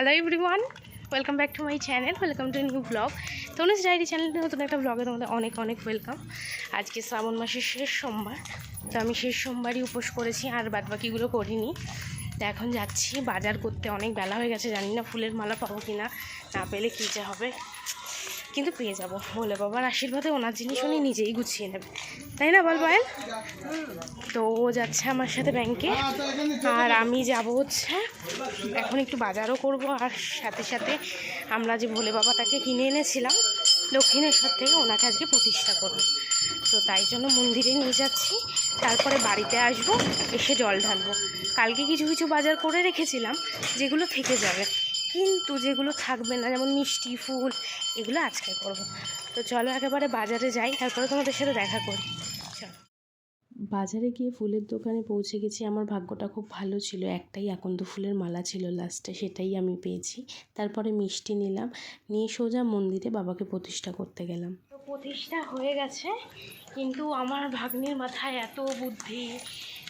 Hello everyone welcome back to my channel welcome to new vlog Tanuj diary চ্যানেলটা নতুন একটা ব্লগে তোমাদের অনেক অনেক ওয়েলকাম আজকে শ্রাবণ মাসের শেষ সোমবার, তো আমি শেষ সোমবারই উপোস করেছি, আর বাদ বাকিগুলো করিনি। তো এখন যাচ্ছি, বাজার করতে অনেক বেলা হয়ে গেছে, জানি না ফুলের মালা পাবো কি না না পেলে কী যা হবে। কিন্তু পেয়ে যাব। বলে বাবার আশীর্বাদে ওনার জিনিস উনি নিজেই গুছিয়ে নেবে। তাই না, বল বয়েল? তো ও যাচ্ছে আমার সাথে ব্যাংকে আর আমি যাব হচ্ছে, এখন একটু বাজারও করব। আর সাথে সাথে আমরা যে ভোলে বাবাটাকে কিনে এনেছিলাম, দক্ষিণেশ্বর থেকে ওনাকে আজকে প্রতিষ্ঠা করব। তো তাই জন্য মন্দিরে নিয়ে যাচ্ছি। তারপরে বাড়িতে আসব, এসে জল ঢালবো। কালকে কিছু কিছু বাজার করে রেখেছিলাম, যেগুলো থেকে যাবে। কিন্তু যেগুলো থাকবে না যেমন মিষ্টি ফুল এগুলো আজকে করব। তো চলো একেবারে বাজারে যাই তারপরে তোমাদের সাথে দেখা করি। চলো। বাজারে গিয়ে ফুলের দোকানে পৌঁছে গেছি আমার ভাগ্যটা খুব ভালো ছিল। একটাই আকন্দ ফুলের মালা ছিল লাস্টে সেটাই আমি পেয়েছি। তারপরে মিষ্টি নিলাম নিয়ে সোজা মন্দিরে বাবাকে প্রতিষ্ঠা করতে গেলাম। তো প্রতিষ্ঠা হয়ে গেছে কিন্তু আমার ভাগ্নির মাথায় এত বুদ্ধি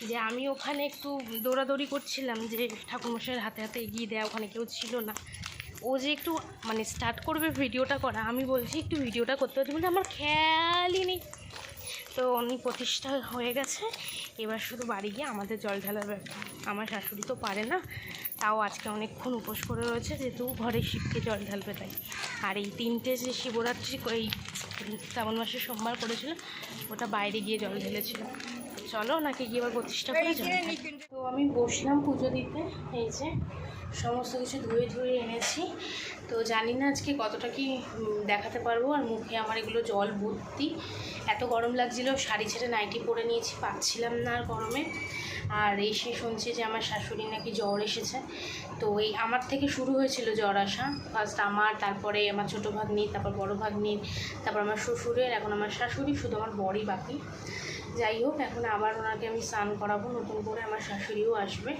যে আমি ওখানে একটু দৌড়াদৌড়ি করছিলাম যে ঠাকুরমশাইয়ের হাতে হাতে এগিয়ে দেওয়া ওখানে কেউ ছিল না। ও যে একটু মানে স্টার্ট করবে ভিডিওটা করা, আমি বলছি একটু ভিডিওটা করতে হচ্ছে বলে আমার খেয়ালই নেই। তো উনি প্রতিষ্ঠা হয়ে গেছে, এবার শুধু বাড়ি গিয়ে আমাদের জল ঢালার ব্যাপার। আমার শাশুড়ি তো পারে না, তাও আজকে অনেকক্ষণ উপোস করে রয়েছে যেহেতু ঘরে শিবকে জল ঢালবে তাই। আর এই তিনটে যে শিবরাত্রি, এই শ্রাবণ মাসে সোমবার করেছিল ওটা বাইরে গিয়ে জল ঢেলেছিল। চলো নাকি গিয়ে এবার প্রতিষ্ঠা করে তো আমি বসলাম পুজো দিতে এই যে সমস্ত কিছু ধুয়ে ধুয়ে এনেছি। তো জানি না আজকে কতটা কি দেখাতে পারব। আর মুখে আমার এগুলো জল ভর্তি। এত গরম লাগছিল শাড়ি ছেড়ে নাইটি পরে নিয়েছি পাচ্ছিলাম না আর গরমে। আর এসে শুনছি যে আমার শাশুড়ি নাকি জ্বর এসেছে। তো এই আমার থেকে শুরু হয়েছিল জ্বর আসা। ফার্স্ট আমার তারপরে আমার ছোটো ভাগ্নির তারপর বড় ভাগ্নির তারপর আমার শ্বশুরের এখন আমার শাশুড়ি শুধু আমার বড়ই বাকি। যাই হোক, এখন আবার ওনাকে আমি স্নান করাবো, নতুন করে আমার শাশুড়িও আসবে।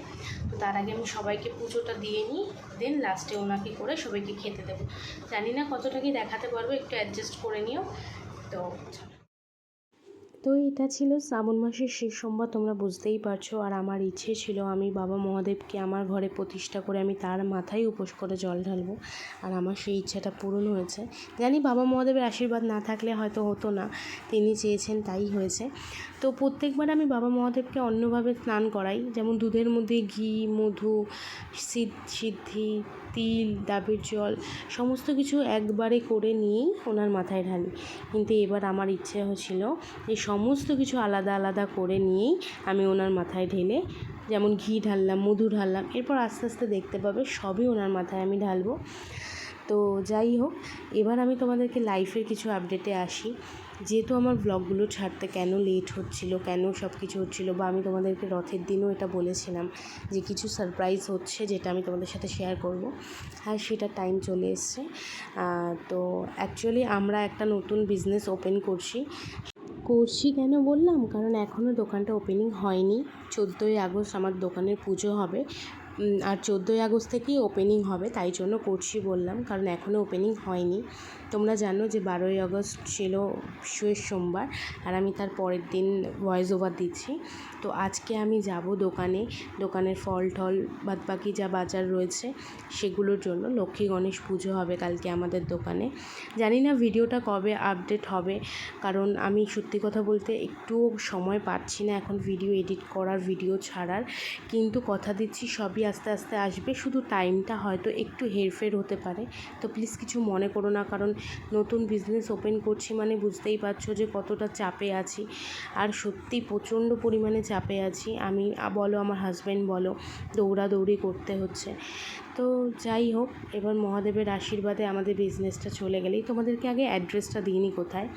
তো তার আগে আমি সবাইকে পুজোটা দিয়ে নিই, দেন লাস্টে ওনাকে করে সবাইকে খেতে দেবো। জানি না কতটা কি দেখাতে পারব, একটু অ্যাডজাস্ট করে নিও। তো তো এটা ছিল শ্রাবণ মাসের শেষ সোমবার, তোমরা বুঝতেই পারছ। আর আমার ইচ্ছে ছিল আমি বাবা মহাদেবকে আমার ঘরে প্রতিষ্ঠা করে আমি তার মাথায় উপোস করে জল ঢালবো। আর আমার সেই ইচ্ছাটা পূরণ হয়েছে। জানি বাবা মহাদেবের আশীর্বাদ না থাকলে হয়তো হতো না, তিনি চেয়েছেন তাই হয়েছে। তো প্রত্যেকবার আমি বাবা মহাদেবকে অন্যভাবে স্নান করাই, যেমন দুধের মধ্যে ঘি, মধু সিদ- সিদ্ধি, তিল, ডাবের জল, সমস্ত কিছু একবারে করে নিয়েই ওনার মাথায় ঢালি। কিন্তু এবার আমার ইচ্ছে হয়েছিল যে সমস্ত কিছু আলাদা আলাদা করে নিয়েই আমি ওনার মাথায় ঢেলে যেমন ঘি ঢাললাম, মধু ঢাললাম, এরপর আস্তে আস্তে দেখতে পাবে সবই ওনার মাথায় আমি ঢালবো। তো যাই হোক, এবার আমি তোমাদেরকে লাইফের কিছু আপডেটে আসি। যেহেতু আমার ব্লগগুলো ছাড়তে কেন লেট হচ্ছিল, কেন সব কিছু হচ্ছিল বা আমি তোমাদেরকে রথের দিনও এটা বলেছিলাম যে কিছু সারপ্রাইজ হচ্ছে যেটা আমি তোমাদের সাথে শেয়ার করব। আর সেটা টাইম চলে এসছে। তো অ্যাকচুয়ালি আমরা একটা নতুন বিজনেস ওপেন করছি। করছি কেন বললাম? কারণ এখনও দোকানটা ওপেনিং হয়নি। চোদ্দোই আগস্ট আমার দোকানের পুজো হবে। আর চোদ্দোই আগস্ট থেকেই ওপেনিং হবে, তাই জন্য করছি বললাম। কারণ এখনও ওপেনিং হয়নি। তোমরা জানো যে বারোই আগস্ট ছিল শেষ সোমবার আর আমি তার পরের দিন ভয়েস ওভার দিচ্ছি। তো আজকে আমি যাব দোকানে, দোকানের ফল টল বাদ বাকি যা বাজার রয়েছে সেগুলোর জন্য। লক্ষ্মী গণেশ পুজো হবে কালকে আমাদের দোকানে। জানি না ভিডিওটা কবে আপডেট হবে, কারণ আমি সত্যি কথা বলতে একটুও সময় পাচ্ছি না এখন ভিডিও এডিট করার ভিডিও ছাড়ার। কিন্তু কথা দিচ্ছি সবই আস্তে আস্তে আসবে, শুধু টাইমটা হয়তো একটু হেরফের হতে পারে। তো প্লিজ কিছু মনে করো না, কারণ নতুন বিজনেস ওপেন করছি মানে বুঝতেই পারছ যে কতটা চাপে আছি। আর সত্যি প্রচণ্ড পরিমাণে চাপে আছি। আমি, বলো আমার হাজব্যান্ড বলো, দৌড়াদৌড়ি করতে হচ্ছে। তো যাই হোক, এবার মহাদেবের আশীর্বাদে আমাদের বিজনেসটা চলে গেলেই। তোমাদেরকে আগে অ্যাড্রেসটা দিইনি কোথায়?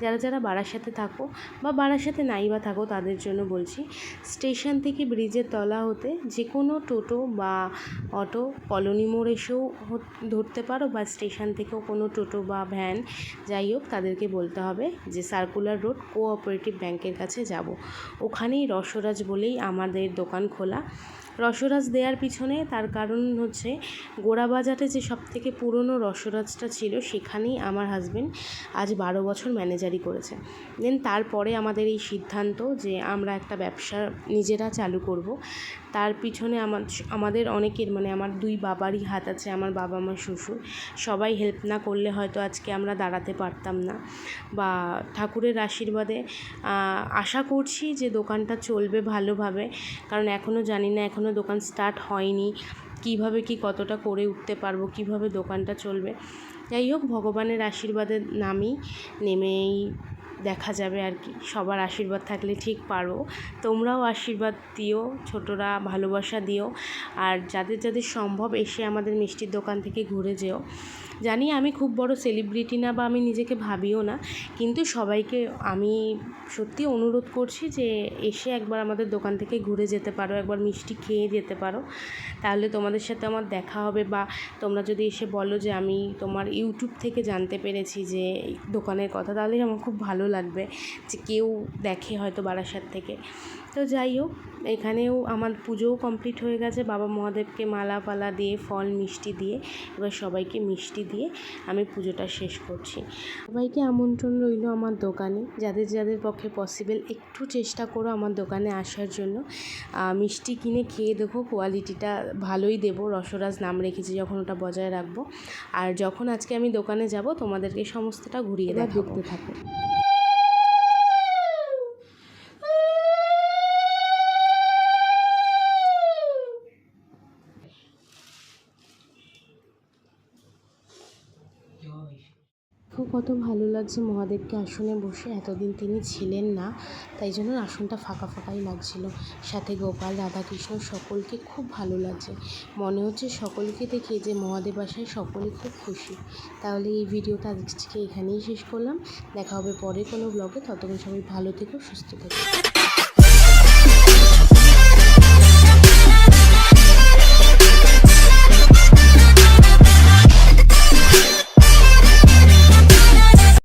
যারা যারা বারাসাতে থাকো বা বারাসাতে নাই বা থাকো, তাদের জন্য বলছি স্টেশন থেকে ব্রিজের তলা হতে যে কোনো টোটো বা অটো, কলোনি মোড় এসেও ধরতে পারো বা স্টেশন থেকেও কোনো টোটো বা ভ্যান, যাই হোক তাদেরকে বলতে হবে যে সার্কুলার রোড কোঅপারেটিভ ব্যাংকের কাছে যাব। ওখানেই রসরাজ বলেই আমাদের দোকান খোলা। রসরাজ দেওয়ার পিছনে তার কারণ হচ্ছে গোড়াবাজারে যে সব থেকে পুরনো রসরাজটা ছিল সেখানেই আমার হাজবেন্ড আজ বারো বছর ম্যানেজারি করেছে। দেন তারপরে আমাদের এই সিদ্ধান্ত যে আমরা একটা ব্যবসা নিজেরা চালু করব। তার পিছনে আমার, আমাদের অনেকের মানে আমার দুই বাবারই হাত আছে, আমার বাবা, আমার শ্বশুর। সবাই হেল্প না করলে হয়তো আজকে আমরা দাঁড়াতে পারতাম না। বা ঠাকুরের আশীর্বাদে আশা করছি যে দোকানটা চলবে ভালোভাবে। কারণ এখনও জানি না এখনও দোকান স্টার্ট হয়নি, কীভাবে কি কতটা করে উঠতে পারব, কীভাবে দোকানটা চলবে। যাই হোক, ভগবানের আশীর্বাদের নামেই নেমেই দেখা যাবে আর কি। সবার আশীর্বাদ থাকলে ঠিক পারো। তোমরাও আশীর্বাদ দিও, ছোটরা ভালোবাসা দিও। আর যাদের যাদের সম্ভব এসে আমাদের মিষ্টির দোকান থেকে ঘুরে যেও। জানি আমি খুব বড় সেলিব্রিটি না বা আমি নিজেকে ভাবিও না, কিন্তু সবাইকে আমি সত্যি অনুরোধ করছি যে এসে একবার আমাদের দোকান থেকে ঘুরে যেতে পারো, একবার মিষ্টি খেয়ে যেতে পারো। তাহলে তোমাদের সাথে আমার দেখা হবে বা তোমরা যদি এসে বলো যে আমি তোমার ইউটিউব থেকে জানতে পেরেছি যে দোকানের কথা, তাহলে আমার খুব ভালো লাগবে যে কেউ দেখে হয়তো বারাসাত থেকে। তো যাই হোক এখানেও আমার পুজোও কমপ্লিট হয়ে গেছে। বাবা মহাদেবকে মালা পালা দিয়ে ফল মিষ্টি দিয়ে এবার সবাইকে মিষ্টি দিয়ে আমি পুজোটা শেষ করছি। সবাইকে আমন্ত্রণ রইল আমার দোকানে। যাদের যাদের পক্ষে পসিবল একটু চেষ্টা করো আমার দোকানে আসার জন্য। মিষ্টি কিনে খেয়ে দেখো কোয়ালিটিটা ভালোই দেবো। রসরাজ নাম রেখেছি যখন ওটা বজায় রাখব। আর যখন আজকে আমি দোকানে যাব তোমাদেরকে সমস্তটা ঘুরিয়ে দেখতে থাকো খুব কত ভালো লাগছে মহাদেবকে আসনে বসে। এতদিন তিনি ছিলেন না, তাই জন্য আসনটা ফাঁকা ফাঁকাই লাগছিল। সাথে গোপাল, রাধাকৃষ্ণ সকলকে খুব ভালো লাগছে। মনে হচ্ছে সকলকে দেখে যে মহাদেব আসায় সকলে খুব খুশি। তাহলে এই ভিডিওটা আজকে এখানেই শেষ করলাম। দেখা হবে পরে কোনো ব্লগে ততক্ষণ সবাই ভালো থেকো, সুস্থ থেকো।